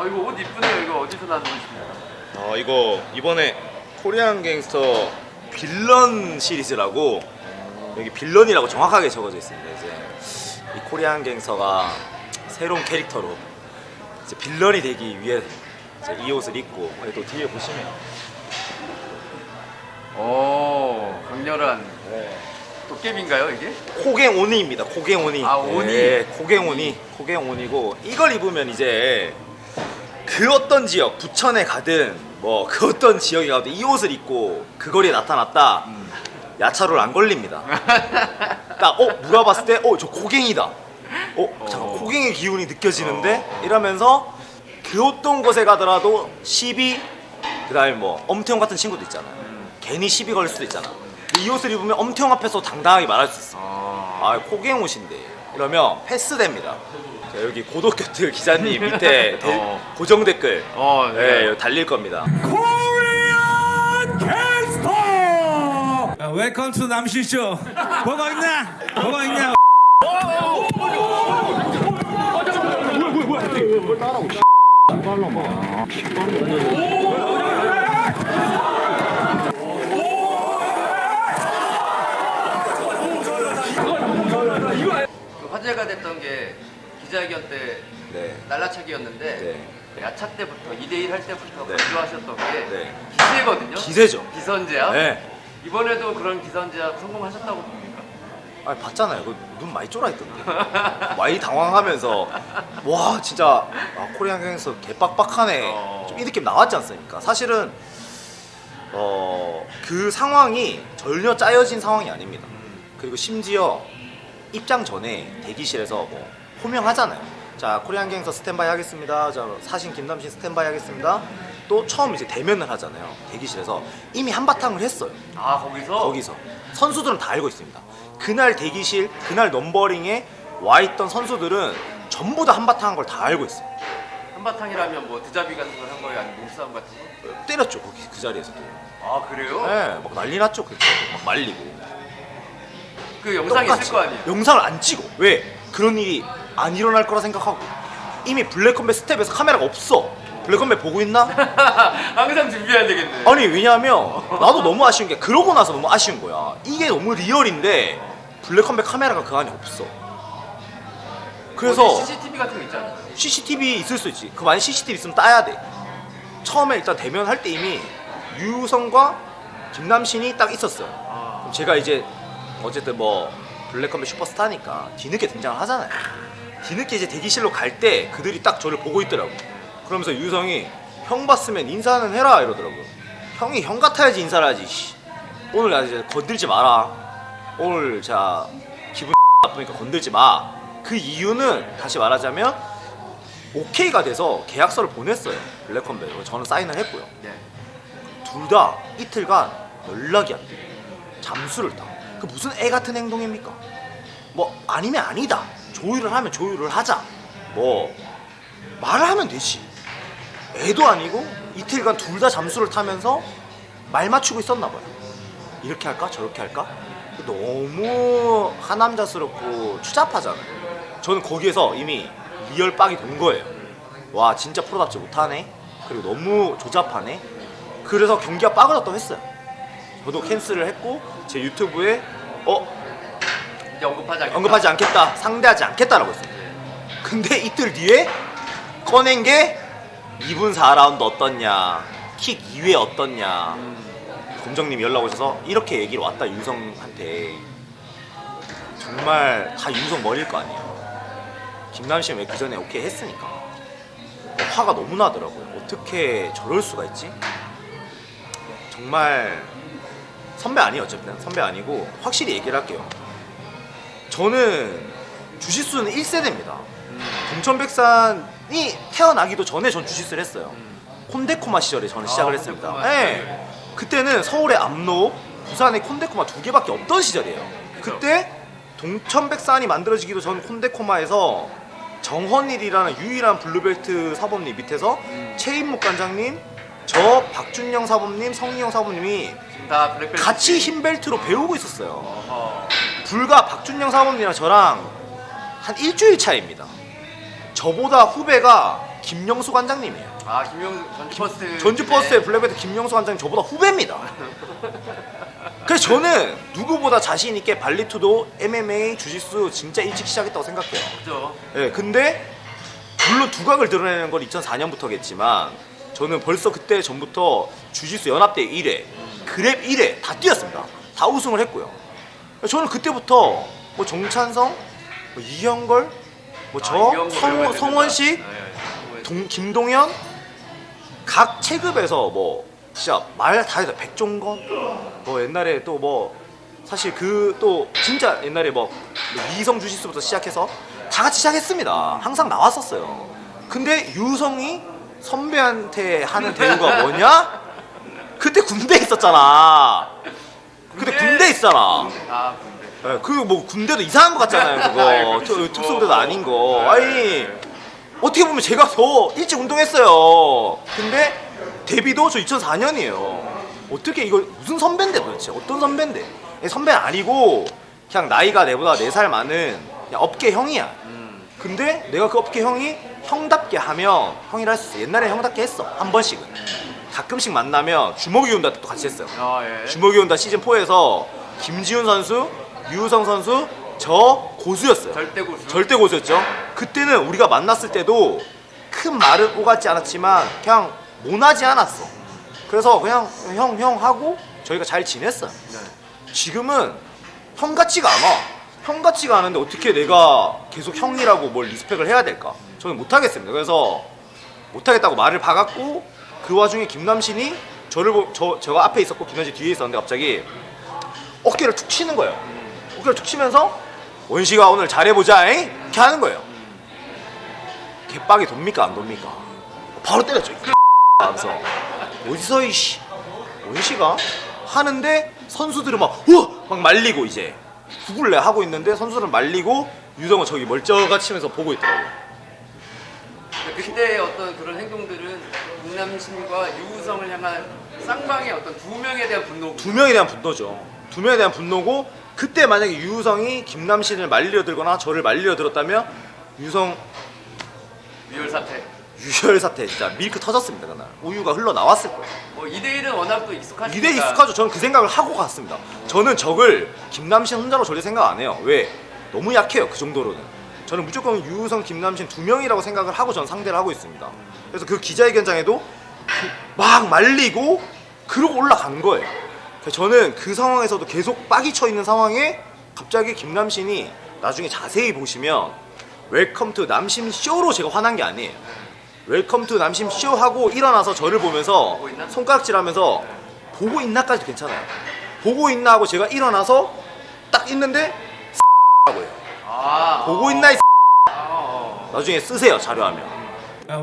아 이거 옷 이쁘네요. 이거 어디서 나온 옷입니까? 어 이거 이번에 코리안 갱스터 빌런 시리즈라고 여기 빌런이라고 정확하게 적어져 있습니다. 이제 이 코리안 갱스터가 새로운 캐릭터로 이제 빌런이 되기 위해 이제 이 옷을 입고 여기 또 뒤에 보시면 오 강렬한 도깨비인가요 이게? 코갱 오니입니다. 코갱 오니. 아, 오니. 네, 코갱 오니. 코갱 오니고 이걸 입으면 이제 그 어떤 지역, 부천에 가든 뭐 그 어떤 지역에 가든 이 옷을 입고 그 거리에 나타났다. 야차로를 안 걸립니다. 딱 어, 물어봤을 때 어, 저 코갱이다. 어, 잠깐 어. 코갱의 기운이 느껴지는데 이러면서 그 어떤 곳에 가더라도 시비 그다음에 뭐 엄태웅 같은 친구도 있잖아요. 괜히 시비 걸릴 수도 있잖아. 이 옷을 입으면 엄태웅 앞에서 당당하게 말할 수 있어. 아, 아 코갱 옷인데 이러면 패스됩니다. 자, 여기 고독교트 기자님 밑에 대- 어. 고정 댓글 어, 네, 네. 여기 달릴 겁니다. 코리안 갱스터! 웰컴 투 남실 쇼 뭐가 있나? 뭐가 있냐? 그 화제가 됐던 게 기자회견 때 네. 날라차기였는데 네. 야차 때부터 2대1 할 때부터 네. 강조하셨던 게 네. 기세거든요. 기세죠. 기선제압. 네. 이번에도 그런 기선제압 성공하셨다고 봅니까? 아 봤잖아요. 그눈 많이 쫄아있던데. 많이 당황하면서 와 진짜 아, 코리안 갱에서 개빡빡하네. 어. 좀 이 느낌 나왔지 않습니까? 사실은 어 그 상황이 전혀 짜여진 상황이 아닙니다. 그리고 심지어 입장 전에 대기실에서 뭐 호명하잖아요. 자 코리안 갱서 스탠바이 하겠습니다. 자 사신 김남신 스탠바이 하겠습니다. 또 처음 이제 대면을 하잖아요. 대기실에서 이미 한바탕을 했어요. 아 거기서 거기서 선수들은 다 알고 있습니다. 그날 대기실, 그날 넘버링에 와 있던 선수들은 전부 다 한바탕 한 걸 다 알고 있어요. 한바탕이라면 뭐 드자비 같은 걸 한 거예요? 아니면 몸싸움 같은 거? 때렸죠 거기 그 자리에서도. 아 그래요? 네, 막 난리 났죠 그때 막 말리고. 그 똑같이. 있을 거 아니에요? 영상을 안 찍어. 왜? 그런 일이 안 일어날 거라 생각하고 이미 블랙컴뱃 스텝에서 카메라가 없어. 블랙컴뱃 보고 있나? 항상 준비해야 되겠네. 아니 왜냐하면 나도 너무 아쉬운 게 그러고 나서 너무 아쉬운 거야. 이게 너무 리얼인데 블랙컴뱃 카메라가 그 안에 없어. 그래서 CCTV 같은 거 있잖아요. CCTV 있을 수 있지. 그 만약 CCTV 있으면 따야 돼. 처음에 일단 대면할 때 이미 유성과 김남신이 딱 있었어요. 아, 그럼 제가 이제 어쨌든 뭐 블랙컴뱃 슈퍼스타니까 뒤늦게 등장을 하잖아요. 뒤늦게 이제 대기실로 갈 때 그들이 딱 저를 보고 있더라고. 그러면서 유성이 형 봤으면 인사는 해라 이러더라고요. 형이 형 같아야지 인사를 하지. 씨. 오늘 나 이제 건들지 마라. 오늘 자 기분 나쁘니까 건들지 마. 그 이유는 다시 말하자면 오케이가 돼서 계약서를 보냈어요. 블랙컴뱃으로 저는 사인을 했고요. 네. 둘다 이틀간 연락이 안 돼. 잠수를 타. 그 무슨 애 같은 행동입니까? 뭐 아니면 아니다. 조율을 하면 조율을 하자. 뭐 말을 하면 되지. 애도 아니고 이틀간 둘 다 잠수를 타면서 말 맞추고 있었나 봐요. 이렇게 할까 저렇게 할까? 너무 하남자스럽고 추잡하잖아요. 저는 거기에서 이미 리얼 빡이 돈 거예요. 와 진짜 프로답지 못하네. 그리고 너무 조잡하네. 그래서 경기가 빠그졌다고 했어요. 저도 캔슬을 했고 제 유튜브에 어 이제 언급하지 않겠다. 언급하지 않겠다, 상대하지 않겠다라고 했어요. 근데 이틀 뒤에 꺼낸 게 2분 4라운드 어떻냐, 킥 2회 어떻냐. 검정님이 연락 오셔서 이렇게 얘기를 왔다 유성한테 정말 다 유성 머리일 거 아니에요. 김남 씨는 왜 그 전에 오케이 했으니까 화가 너무 나더라고요. 어떻게 저럴 수가 있지? 정말 선배 아니에요 어쨌든 선배 아니고 확실히 얘기를 할게요. 저는 주짓수는 1세대입니다. 동천백산이 태어나기도 전에 전 주짓수를 했어요. 콘데코마 시절에 저는 시작을 아, 했습니다. 콘데코마 네. 시절에. 그때는 서울의 압록, 부산의 콘데코마 두 개밖에 없던 시절이에요. 그때 동천백산이 만들어지기도 전 콘데코마에서 정헌일이라는 유일한 블루벨트 사범님 밑에서 최인묵 관장님, 저 박준영 사범님, 성희영 사범님이 다 블랙벨트. 같이 흰벨트로 배우고 있었어요. 어허. 불과 박준영 사범님이랑 저랑 한 일주일 차이입니다. 저보다 후배가 김영수 관장님이에요. 아 김영수 전주퍼스트 전주퍼스트의 블랙벨트 김영수 관장님 저보다 후배입니다. 그래서 저는 누구보다 자신 있게 발리투도 MMA, 주짓수 진짜 일찍 시작했다고 생각해요. 그죠 예, 근데 물론 두각을 드러내는 건 2004년부터겠지만 저는 벌써 그때 전부터 주짓수 연합대 1회, 그랩 1회 다 뛰었습니다. 다 우승을 했고요. 저는 그때부터 뭐 정찬성, 뭐 이현걸, 뭐 저, 아, 성, 성원식, 되겠다. 네. 동, 김동현 각 체급에서 뭐 진짜 말다 해서 백종건 뭐 옛날에 또 뭐 사실 그 또 진짜 옛날에 뭐 이성 주짓수부터 시작해서 다 같이 시작했습니다. 항상 나왔었어요. 근데 유성이 선배한테 하는 대우가 뭐냐? 그때 군대 있었잖아. 그때 군대? 군대 있잖아. 아 근데 그뭐 군대도 이상한 것 같잖아요. 그거 특- 뭐. 특수부대도 아닌 거. 네. 아니 어떻게 보면 제가 더 일찍 운동했어요. 근데 데뷔도 저 2004년이에요. 어떻게 이거 무슨 선배인데 도대체 어떤 선배인데? 예, 선배는 아니고 그냥 나이가 내보다 4살 많은 그냥 업계 형이야. 음. 근데 내가 그 업계 형이 형답게 하면 형이라 할 수 있어. 옛날에 형답게 했어. 한 번씩은. 가끔씩 만나면 주먹이 온다 때도 같이 했어요. 아 예 주먹이 온다 시즌 4에서 김지훈 선수, 유우성 선수, 저 고수였어요. 절대 고수 절대 고수였죠. 그때는 우리가 만났을 때도 큰 말은 오갔지 않았지만 그냥 모나지 않았어. 그래서 그냥 형 형 하고 저희가 잘 지냈어요. 네. 지금은 형 같지가 않아. 형 같지가 않은데 어떻게 내가 계속 형이라고 뭘 리스펙을 해야 될까? 저는 못 하겠습니다. 그래서 못 하겠다고 말을 박았고 그 와중에 김남신이 저를 보, 저 제가 앞에 있었고 김남신 뒤에 있었는데 갑자기 어깨를 툭 치는 거예요. 어깨를 툭 치면서 원시가 오늘 잘해보자 잉? 이렇게 하는 거예요. 개빡이 돕니까 안 돕니까? 바로 때렸죠. 하면서 어디서 이씨 원시가 하는데 선수들은 막 우와 막 말리고 이제 구글래 하고 있는데 선수들은 말리고 유성은 저기 멀쩡하 치면서 보고 있더라고요. 그때 어떤 그런 행동들은 김남신과 유우성을 향한 쌍방의 어떤 두 명에 대한 분노 두 명에 대한 분노죠. 두 명에 대한 분노고 그때 만약에 유성이 김남신을 말리려 들거나 저를 말리려 들었다면 유성 리얼 사태 유혈 사태 진짜 밀크 터졌습니다 그날 우유가 흘러 나왔을 거예요. 뭐 2대1은 워낙 또 익숙하시니까 이대 익숙하죠. 저는 그 생각을 하고 갔습니다. 저는 적을 김남신 혼자로 절대 생각 안 해요. 왜? 너무 약해요. 그 정도로는. 저는 무조건 유우성, 김남신 두 명이라고 생각을 하고 전 상대를 하고 있습니다. 그래서 그 기자회견장에도 막 말리고 그러고 올라간 거예요. 저는 그 상황에서도 계속 빡이 쳐 있는 상황에 갑자기 김남신이 나중에 자세히 보시면 웰컴 투 남심 쇼로 제가 화난 게 아니에요. 웰컴 투 남심 쇼 하고 일어나서 저를 보면서 보고 있나? 손가락질 하면서 보고 있나까지 괜찮아요. 보고 있나 하고 제가 일어나서 딱 있는데 하고요. 아 보고 있나 이. 나중에 쓰세요 자료하면.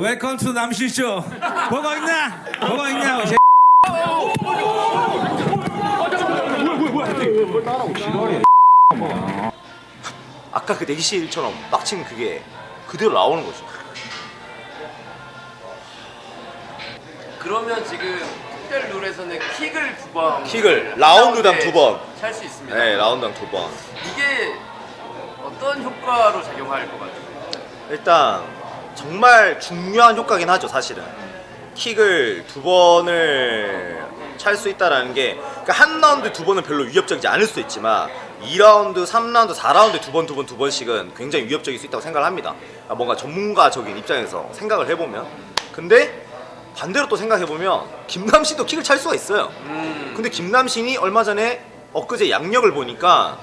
웰컴 투 남신쇼 보고 있나? 보고 있냐? 아까 그 내기실처럼 빡친 그게 그대로 나오는 거죠. 그러면 지금 특별 룰에서는 킥을 두번 킥을 라운드당 두 번. 찰수 있습니다 네 라운드당 두 번. 이게 어떤 효과로 작용할 것 같아요? 일단 정말 중요한 효과긴 하죠 사실은. 킥을 두 번을 찰 수 있다라는 게 그러니까 한 라운드 두 번은 별로 위협적이지 않을 수 있지만 2라운드, 3라운드, 4라운드 두 번 두 번 두 번씩은 굉장히 위협적일 수 있다고 생각을 합니다. 아, 뭔가 전문가적인 입장에서 생각을 해보면. 근데 반대로 또 생각해보면 김남신도 킥을 찰 수가 있어요. 음. 근데 김남신이 얼마 전에 엊그제 양력을 보니까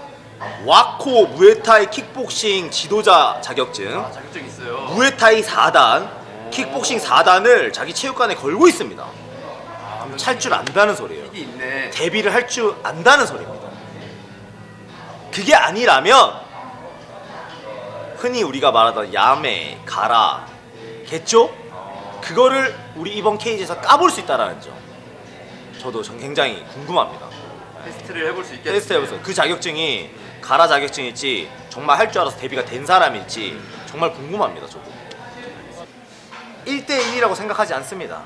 와코 무에타이 킥복싱 지도자 자격증 아, 자격증 있어요 무에타이 4단, 킥복싱 4단을 자기 체육관에 걸고 있습니다. 찰 줄 안다는 소리예요. 있네 데뷔를 할 줄 안다는 소리입니다. 그게 아니라면 흔히 우리가 말하던 야매, 가라, 겠죠? 그거를 우리 이번 케이지에서 까볼 수 있다라는 점. 저도 전 굉장히 궁금합니다. 테스트를 해볼 수 있겠네요 테스트 해보세요. 그 자격증이 가라 자격증일지 정말 할 줄 알아서 데뷔가 된 사람일지 정말 궁금합니다. 저도 1대1이라고 생각하지 않습니다.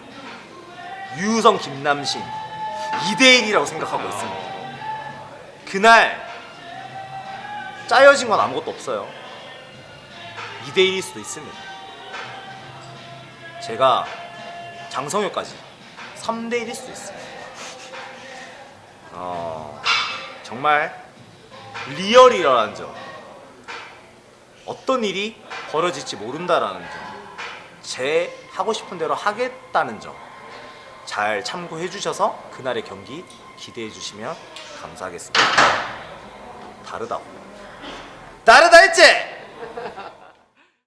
유성 김남신 2대1이라고 생각하고 있습니다. 그날 짜여진 건 아무것도 없어요. 2대1일 수도 있습니다. 제가 장성효까지 3대 1일 수도 있어요. 어, 정말 리얼이라는 점. 어떤 일이 벌어질지 모른다라는 점. 제 하고 싶은 대로 하겠다는 점. 잘 참고해 주셔서 그날의 경기 기대해 주시면 감사하겠습니다. 다르다고. 다르다 했지?